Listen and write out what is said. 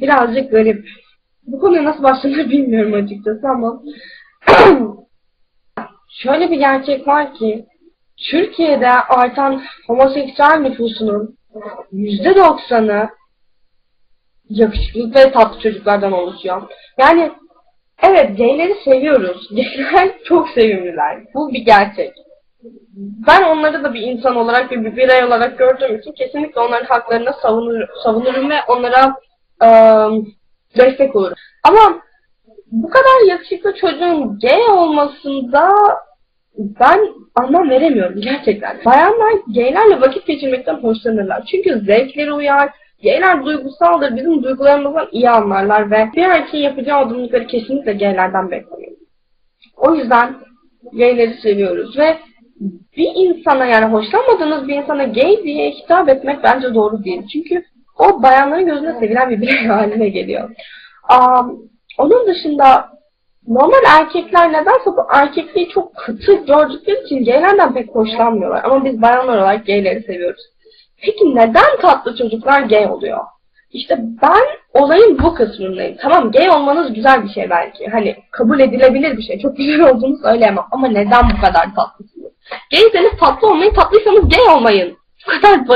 birazcık garip. Bu konuya nasıl başlanır bilmiyorum açıkçası ama şöyle bir gerçek var ki Türkiye'de artan homoseksüel nüfusunun %90'ı yakışıklı ve tatlı çocuklardan oluşuyor. Yani evet gayleri seviyoruz. Gayler çok sevimliler. Bu bir gerçek. Ben onları da bir insan olarak bir birey olarak gördüğüm için kesinlikle onların haklarını savunur, savunurum ve onlara ıı, destek olurum. Ama bu kadar yakışıklı çocuğun gay olmasında ben anlam veremiyorum gerçekten. Bayanlar gaylerle vakit geçirmekten hoşlanırlar. Çünkü zevkleri uyar, gayler duygusaldır, bizim duygularımızdan iyi anlarlar ve bir erkeğin yapacağı adımlıkları kesinlikle gaylerden beklemeyin. O yüzden gayleri seviyoruz ve bir insana yani hoşlanmadığınız bir insana gay diye hitap etmek bence doğru değil. Çünkü o bayanların gözünde sevilen bir birey haline geliyor. Um, onun dışında normal erkekler nedense bu erkekliği çok katı gördükleri için gaylerden pek hoşlanmıyorlar. Ama biz bayanlar olarak gayleri seviyoruz. Peki neden tatlı çocuklar gay oluyor? İşte ben olayın bu kısmındayım. Tamam gay olmanız güzel bir şey belki. Hani kabul edilebilir bir şey. Çok güzel olduğunu söyleyemem. Ama neden bu kadar tatlısınız? Gayseniz tatlı olmayın, tatlıysanız gay olmayın. Bu kadar